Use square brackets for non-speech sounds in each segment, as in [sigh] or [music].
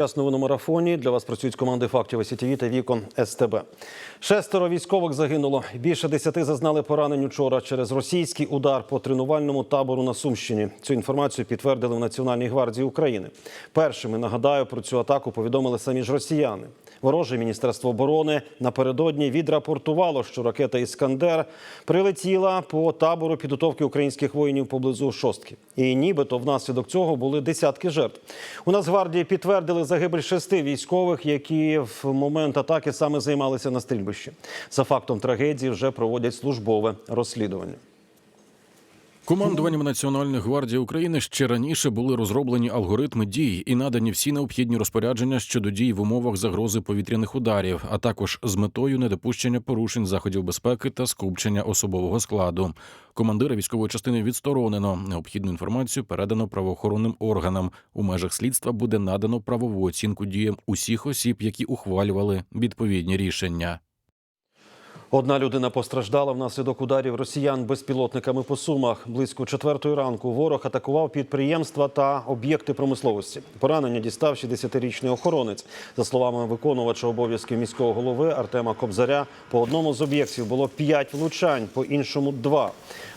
Час новин марафоні для вас працюють команди фактів СІТВ та Вікон СТБ. Шестеро військових загинуло. Більше десяти зазнали поранень учора через російський удар по тренувальному табору на Сумщині. Цю інформацію підтвердили в Національній гвардії України. Першими нагадаю про цю атаку повідомили самі ж росіяни. Вороже міністерство оборони напередодні відрапортувало, що ракета Іскандер прилетіла по табору підготовки українських воїнів поблизу шостки. І нібито внаслідок цього були десятки жертв. У Нацгвардії підтвердили загибель шести військових, які в момент атаки саме займалися на стрільбищі. За фактом трагедії вже проводять службове розслідування. Командуванням Національної гвардії України ще раніше були розроблені алгоритми дій і надані всі необхідні розпорядження щодо дій в умовах загрози повітряних ударів, а також з метою недопущення порушень заходів безпеки та скупчення особового складу. Командира військової частини відсторонено. Необхідну інформацію передано правоохоронним органам. У межах слідства буде надано правову оцінку діям усіх осіб, які ухвалювали відповідні рішення. Одна людина постраждала внаслідок ударів росіян безпілотниками по сумах. Близько четвертої ранку ворог атакував підприємства та об'єкти промисловості. Поранення дістав 60-річний охоронець. За словами виконувача обов'язків міського голови Артема Кобзаря, по одному з об'єктів було 5 влучань, по іншому два.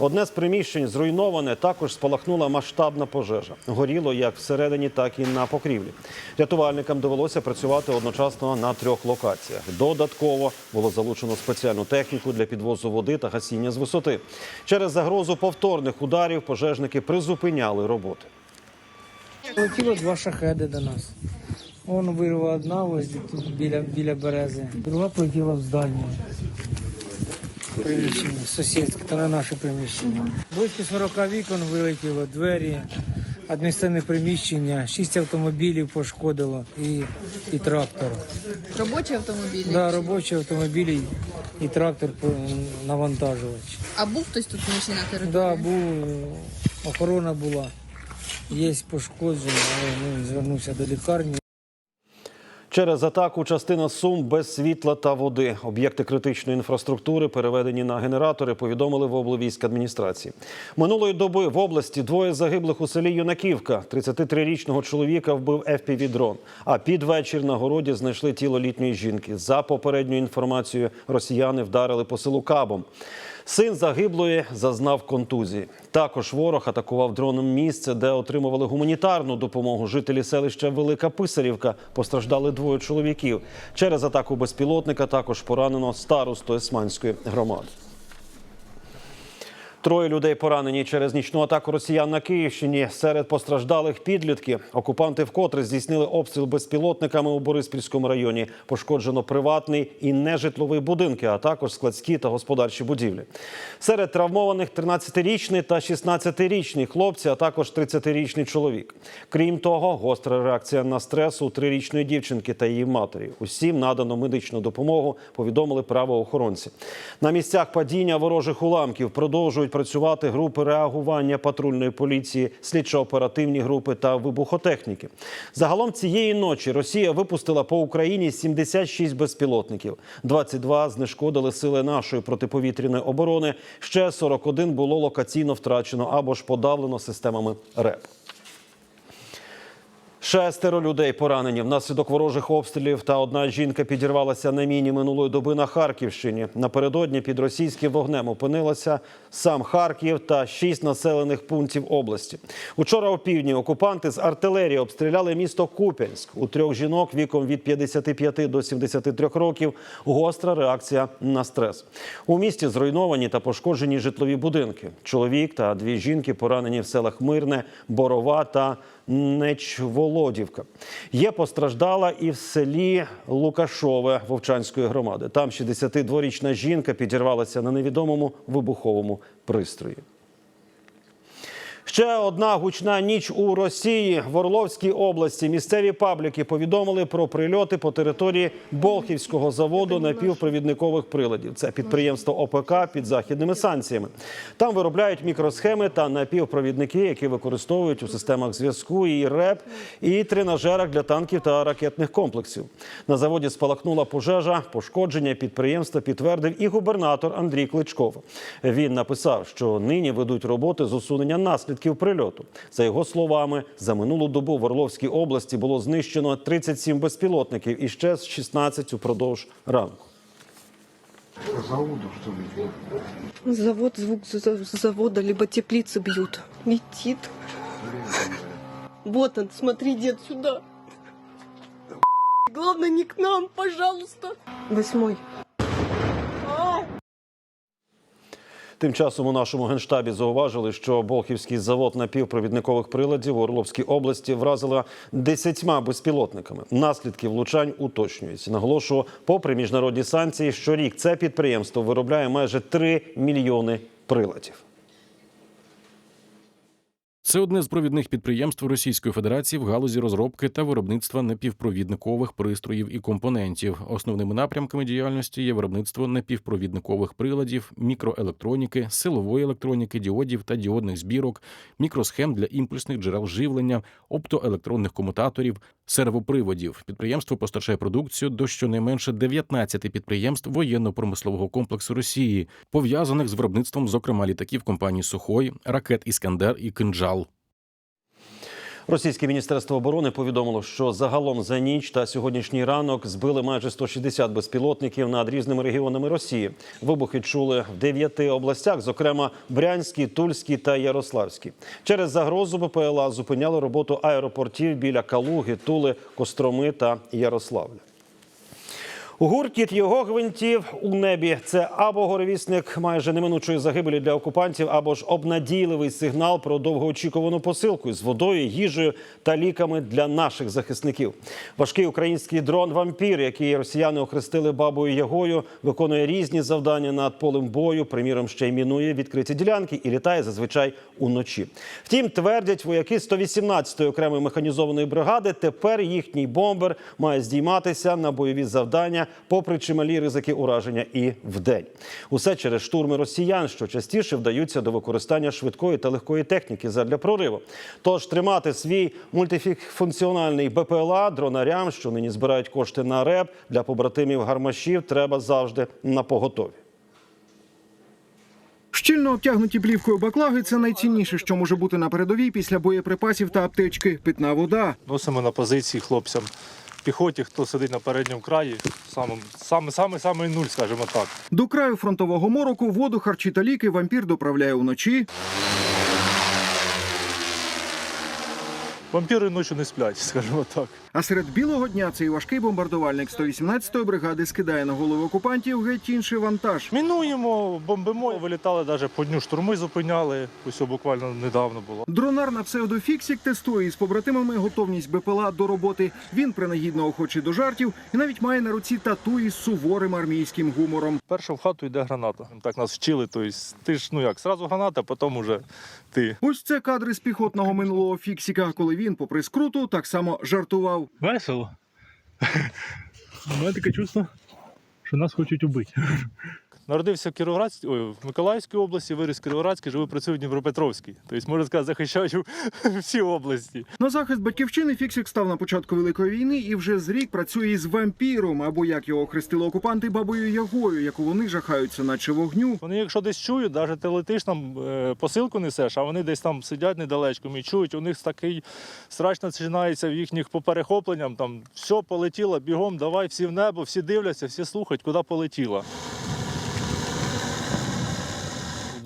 Одне з приміщень зруйноване. Також спалахнула масштабна пожежа. Горіло як всередині, так і на покрівлі. Рятувальникам довелося працювати одночасно на трьох локаціях. Додатково було залучено спеціальну техніку для підвозу води та гасіння з висоти. Через загрозу повторних ударів пожежники призупиняли роботи. Полетіло два шахеди до нас. Вон вирвала одна ось тут біля, біля берези, друга полетіла в здання. Приміщення, сусідське, та не наше приміщення. Близько 40 вікон вилетіло, двері, адміністративне приміщення, шість автомобілів пошкодило і, і трактор. Робочі автомобілі? Да, робочі автомобілі і трактор навантажувач. А був хтось тут вночі на території? Да, був, охорона була, є пошкодження, але ну, звернувся до лікарні. Через атаку частина Сум без світла та води. Об'єкти критичної інфраструктури переведені на генератори, повідомили в облвійськадміністрації. Минулої доби в області двоє загиблих у селі Юнаківка. 33-річного чоловіка вбив FPV-дрон. А під вечір на городі знайшли тіло літньої жінки. За попередньою інформацією, росіяни вдарили по селу Кабом. Син загиблої зазнав контузії. Також ворог атакував дроном місце, де отримували гуманітарну допомогу. Жителі селища Велика Писарівка постраждали двоє чоловіків. Через атаку безпілотника також поранено старосту Есманської громади. Троє людей поранені через нічну атаку росіян на Київщині. Серед постраждалих підлітки. Окупанти вкотре здійснили обстріл безпілотниками у Бориспільському районі. Пошкоджено приватний і нежитловий будинки, а також складські та господарчі будівлі. Серед травмованих 13-річний та 16-річний хлопці, а також 30-річний чоловік. Крім того, гостра реакція на стрес у трирічної дівчинки та її матері. Усім надано медичну допомогу, повідомили правоохоронці. На місцях падіння ворожих уламків продовжують працювати групи реагування патрульної поліції, слідчо-оперативні групи та вибухотехніки. Загалом цієї ночі Росія випустила по Україні 76 безпілотників. 22 знешкодили сили нашої протиповітряної оборони. Ще 41 було локаційно втрачено або ж подавлено системами РЕП. Шестеро людей поранені внаслідок ворожих обстрілів. Та одна жінка підірвалася на міні минулої доби на Харківщині. Напередодні під російським вогнем опинилася сам Харків та шість населених пунктів області. Учора у півдні окупанти з артилерії обстріляли місто Куп'янськ. У трьох жінок віком від 55 до 73 років гостра реакція на стрес. У місті зруйновані та пошкоджені житлові будинки. Чоловік та дві жінки поранені в селах Мирне, Борова та Нечволодівка. Є постраждала і в селі Лукашове Вовчанської громади. Там 62-річна жінка підірвалася на невідомому вибуховому пристрої. Ще одна гучна ніч у Росії в Орловській області. Місцеві пабліки повідомили про прильоти по території Болхівського заводу напівпровідникових приладів. Це підприємство ОПК під західними санкціями. Там виробляють мікросхеми та напівпровідники, які використовують у системах зв'язку і РЕП, і тренажерах для танків та ракетних комплексів. На заводі спалахнула пожежа. Пошкодження підприємства підтвердив і губернатор Андрій Кличков. Він написав, що нині ведуть роботи з усунення наслідків наслідків прильоту. За його словами, за минулу добу в Орловській області було знищено 37 безпілотників і ще 16 упродовж ранку. Завод, звук за- завода, либо теплицы бьют. Летит. Вот он, смотри, дед, сюда. Главное, не к нам, пожалуйста. Восьмой. Тим часом у нашому генштабі зауважили, що Болхівський завод напівпровідникових приладів у Орловській області вразила десятьма безпілотниками. Наслідки влучань уточнюються. Наголошую, попри міжнародні санкції, щорік це підприємство виробляє майже 3 мільйони приладів. Це одне з провідних підприємств Російської Федерації в галузі розробки та виробництва напівпровідникових пристроїв і компонентів. Основними напрямками діяльності є виробництво напівпровідникових приладів, мікроелектроніки, силової електроніки, діодів та діодних збірок, мікросхем для імпульсних джерел живлення, оптоелектронних комутаторів, сервоприводів. Підприємство постачає продукцію до щонайменше 19 підприємств воєнно-промислового комплексу Росії, пов'язаних з виробництвом, зокрема літаків компаній Сухой, ракет Іскандер і Кинджал. Російське міністерство оборони повідомило, що загалом за ніч та сьогоднішній ранок збили майже 160 безпілотників над різними регіонами Росії. Вибухи чули в дев'яти областях, зокрема Брянській, Тульській та Ярославській. Через загрозу БПЛА зупиняли роботу аеропортів біля Калуги, Тули, Костроми та Ярославля. Гуркіт його гвинтів у небі це або горовісник майже неминучої загибелі для окупантів, або ж обнадійливий сигнал про довгоочікувану посилку з водою, їжею та ліками для наших захисників. Важкий український дрон вампір, який росіяни охрестили бабою Ягою, виконує різні завдання над полем бою. Приміром, ще й мінує відкриті ділянки і літає зазвичай уночі. Втім, твердять вояки 118-ї окремої механізованої бригади. Тепер їхній бомбер має здійматися на бойові завдання, попри чималі ризики ураження і вдень. Усе через штурми росіян, що частіше вдаються до використання швидкої та легкої техніки задля прориву. Тож тримати свій мультифункціональний БПЛА дронарям, що нині збирають кошти на РЕП для побратимів гармашів, треба завжди на поготові. Щільно обтягнуті плівкою баклаги це найцінніше, що може бути на передовій після боєприпасів та аптечки. Питна вода. Носимо на позиції хлопцям. Піхоті, хто сидить на передньому краї, саме, саме, саме нуль, скажімо так. До краю фронтового мороку воду, харчі та ліки вампір доправляє уночі. Вампіри ночі не сплять, [laughs] скажімо так. А серед білого дня цей важкий бомбардувальник 118-ї бригади скидає на голови окупантів геть інший вантаж. Мінуємо, бомбимо, вилітали навіть по дню штурми зупиняли. Ось буквально недавно було. Дронар на псевдофіксік тестує із побратимами готовність БПЛА до роботи. Він принагідно охочий до жартів і навіть має на руці тату із суворим армійським гумором. Перша в хату йде граната. Так нас вчили. Тобто, ти ж ну як, зразу граната, потім уже ти. Ось це кадри з піхотного минулого фіксіка, коли він, попри скруту, так само жартував. Весело. У мене таке чувство, що нас хочуть убити. Народився в Кіровоградській, ой, в Миколаївській області, виріс в Кіровоградській, живу працюю в Дніпропетровській. Тобто, можна сказати, захищаю [laughs] всі області. На захист батьківщини Фіксік став на початку Великої війни і вже з рік працює із вампіром, або як його хрестили окупанти бабою Ягою, яку вони жахаються, наче вогню. Вони, якщо десь чують, навіть ти летиш там е, посилку несеш, а вони десь там сидять недалечко і чують, у них такий страч починається в їхніх по перехопленням. Там все полетіло, бігом, давай всі в небо, всі дивляться, всі слухають, куди полетіло.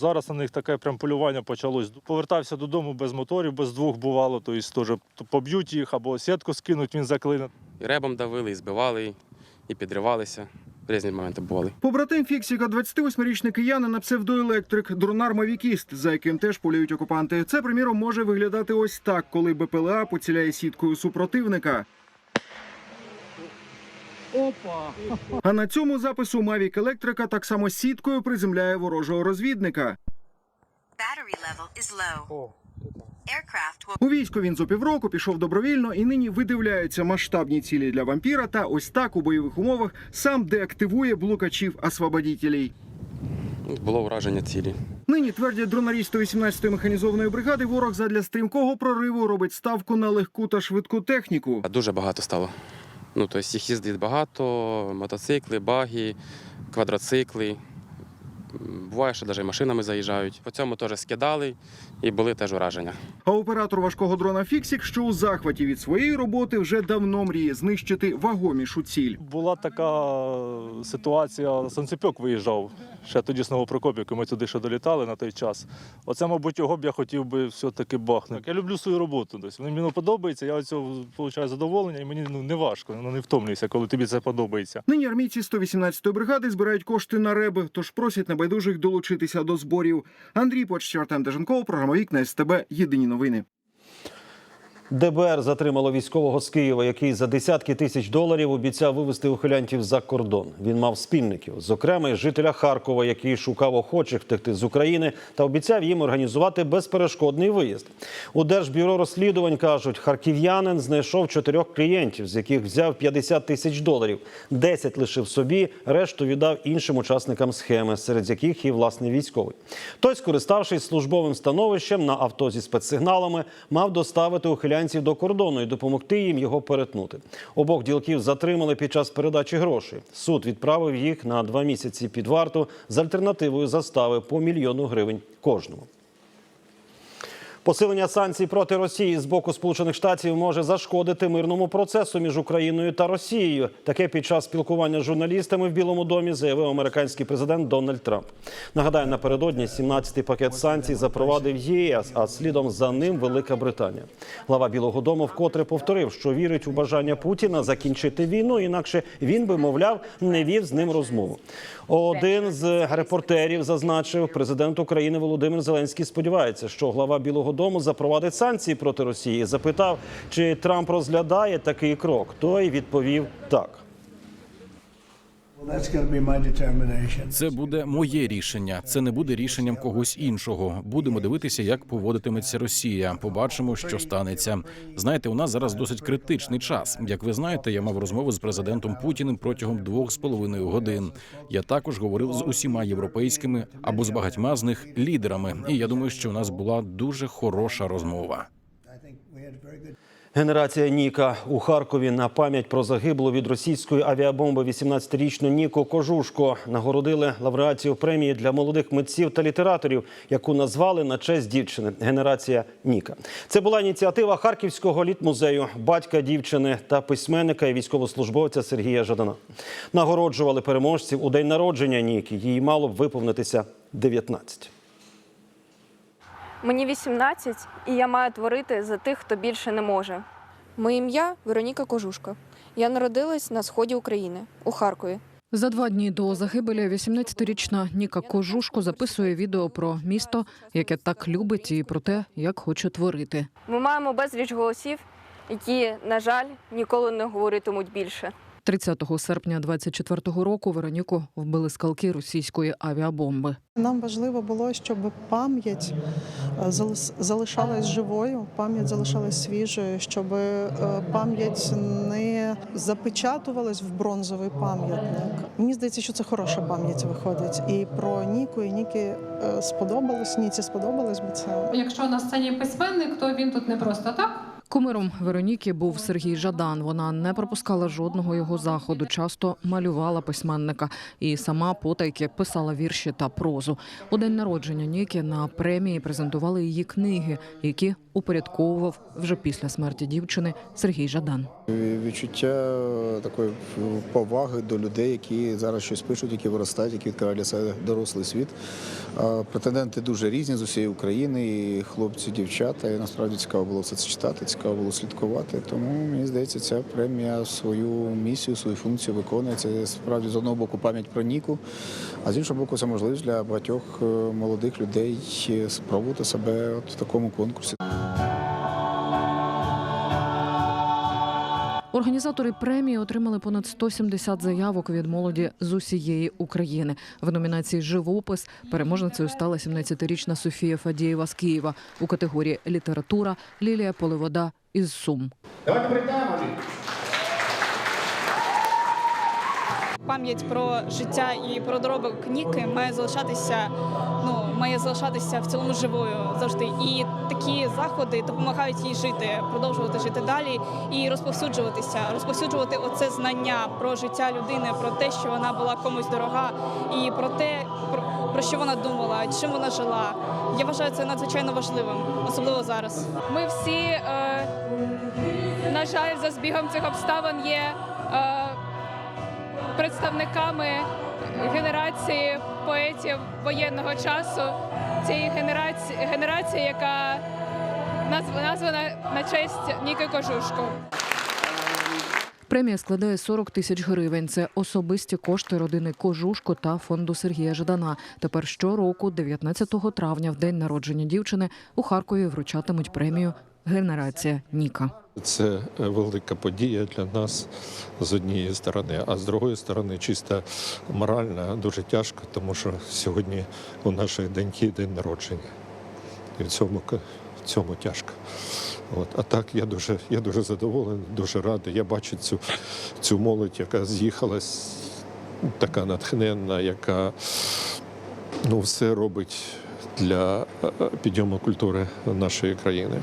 Зараз на них таке прям полювання почалось. Повертався додому без моторів, без двох бувало, тобто теж поб'ють їх або сітку скинуть, він заклине. І ребом давили, і збивали, і підривалися. Різні моменти бували. Побратим Фіксіка, 28-річний киянин на псевдоелектрик, дронар Мавікіст, за яким теж полюють окупанти. Це, приміром, може виглядати ось так, коли БПЛА поціляє сіткою супротивника. Опа! А на цьому запису Мавік електрика так само сіткою приземляє ворожого розвідника. У війську він зо півроку пішов добровільно і нині видивляється масштабні цілі для вампіра. Та ось так у бойових умовах сам деактивує блукачів освободітелей. Було враження цілі. Нині твердять дронарі 118-ї механізованої бригади. Ворог задля стрімкого прориву робить ставку на легку та швидку техніку. Дуже багато стало. Ну, тобто їх їздить багато, мотоцикли, баги, квадроцикли. Буває, що навіть машинами заїжджають. По цьому теж скидали і були теж ураження. А оператор важкого дрона Фіксік, що у захваті від своєї роботи, вже давно мріє знищити вагомішу ціль. Була така ситуація, Санцепьок виїжджав ще тоді з Новопрокопівки, ми туди ще долітали на той час. Оце, мабуть, його б я хотів би все-таки бахнути. Я люблю свою роботу. Тобто, мені подобається, я цього отримую задоволення, і мені ну, не важко, ну, не втомлююся, коли тобі це подобається. Нині армійці 118-ї бригади збирають кошти на реби, тож просять небайдужих долучитися до зборів. Андрій Почтєр, Артем Деженков, програма Вікна СТБ. Єдині новини. ДБР затримало військового з Києва, який за десятки тисяч доларів обіцяв вивезти ухилянтів за кордон. Він мав спільників, зокрема жителя Харкова, який шукав охочих втекти з України та обіцяв їм організувати безперешкодний виїзд. У Держбюро розслідувань кажуть, харків'янин знайшов чотирьох клієнтів, з яких взяв 50 тисяч доларів. 10 лишив собі, решту віддав іншим учасникам схеми, серед яких і власний військовий. Той, скориставшись службовим становищем на авто зі спецсигналами, мав доставити ухилянців до кордону і допомогти їм його перетнути. Обох ділків затримали під час передачі грошей. Суд відправив їх на два місяці під варту з альтернативою застави по мільйону гривень кожному. Посилення санкцій проти Росії з боку Сполучених Штатів може зашкодити мирному процесу між Україною та Росією. Таке під час спілкування з журналістами в Білому домі заявив американський президент Дональд Трамп. Нагадаю, напередодні 17-й пакет санкцій запровадив ЄС, а слідом за ним Велика Британія. Глава Білого Дому вкотре повторив, що вірить у бажання Путіна закінчити війну, інакше він би, мовляв, не вів з ним розмову. Один з репортерів зазначив, президент України Володимир Зеленський сподівається, що глава Білого Дому запровадить санкції проти Росії. Запитав, чи Трамп розглядає такий крок. Той відповів так. Це буде моє рішення. Це не буде рішенням когось іншого. Будемо дивитися, як поводитиметься Росія. Побачимо, що станеться. Знаєте, у нас зараз досить критичний час. Як ви знаєте, я мав розмову з президентом Путіним протягом двох з половиною годин. Я також говорив з усіма європейськими або з багатьма з них лідерами. І я думаю, що у нас була дуже хороша розмова. Генерація Ніка у Харкові на пам'ять про загиблу від російської авіабомби 18-річну Ніку Кожушко нагородили лауреатів премії для молодих митців та літераторів, яку назвали на честь дівчини Генерація Ніка. Це була ініціатива Харківського літмузею, батька дівчини та письменника і військовослужбовця Сергія Жадана. Нагороджували переможців у день народження Ніки. Їй мало б виповнитися 19. Мені 18, і я маю творити за тих, хто більше не може. Моє ім'я Вероніка Кожушка. Я народилась на сході України у Харкові. За два дні до загибелі 18-річна Ніка Кожушко записує відео про місто, яке так любить, і про те, як хоче творити. Ми маємо безліч голосів, які, на жаль, ніколи не говоритимуть більше. 30 серпня 24-го року Вероніку вбили скалки російської авіабомби. Нам важливо було, щоб пам'ять залишалась живою, пам'ять залишалась свіжою, щоб е, пам'ять не запечатувалась в бронзовий пам'ятник. Мені здається, що це хороша пам'ять виходить. І про Ніку, і Ніки е, сподобалось, Ніці сподобалось би це. Якщо на сцені письменник, то він тут не просто так. Кумиром Вероніки був Сергій Жадан. Вона не пропускала жодного його заходу, часто малювала письменника і сама потайки писала вірші та прозу. У день народження Ніки на премії презентували її книги, які упорядковував вже після смерті дівчини Сергій Жадан. Відчуття такої поваги до людей, які зараз щось пишуть, які виростають, які відкривають для себе дорослий світ. Претенденти дуже різні з усієї України, і хлопці, дівчата. І насправді цікаво було все це читати, цікаво було слідкувати. Тому мені здається, ця премія свою місію, свою функцію виконує. Це справді з одного боку пам'ять про Ніку, а з іншого боку, це можливість для багатьох е, молодих людей спробувати себе от в такому конкурсі. Організатори премії отримали понад 170 заявок від молоді з усієї України. В номінації Живопис переможницею стала 17-річна Софія Фадієва з Києва у категорії Література Лілія Поливода із Сум. Давайте привітаємо. Пам'ять про життя і про доробок Ніки має залишатися, ну має залишатися в цілому живою завжди. І такі заходи допомагають їй жити, продовжувати жити далі і розповсюджуватися, розповсюджувати оце знання про життя людини, про те, що вона була комусь дорога, і про те, про, що вона думала, чим вона жила. Я вважаю це надзвичайно важливим, особливо зараз. Ми всі, е, на жаль, за збігом цих обставин є е, представниками генерації поетів воєнного часу. Цієї генерації, генерації, яка названа на честь Ніки Кожушко. Премія складає 40 тисяч гривень. Це особисті кошти родини Кожушко та фонду Сергія Жадана. Тепер щороку, 19 травня, в день народження дівчини, у Харкові вручатимуть премію Генерація Ніка. Це е, велика подія для нас з однієї сторони, а з другої сторони, чисто морально дуже тяжко, тому що сьогодні у нашої доньки день народження. І в цьому, в цьому тяжко. От. А так я дуже, я дуже задоволений, дуже радий. Я бачу цю, цю молодь, яка з'їхалась, така натхненна, яка ну, все робить для е, підйому культури нашої країни.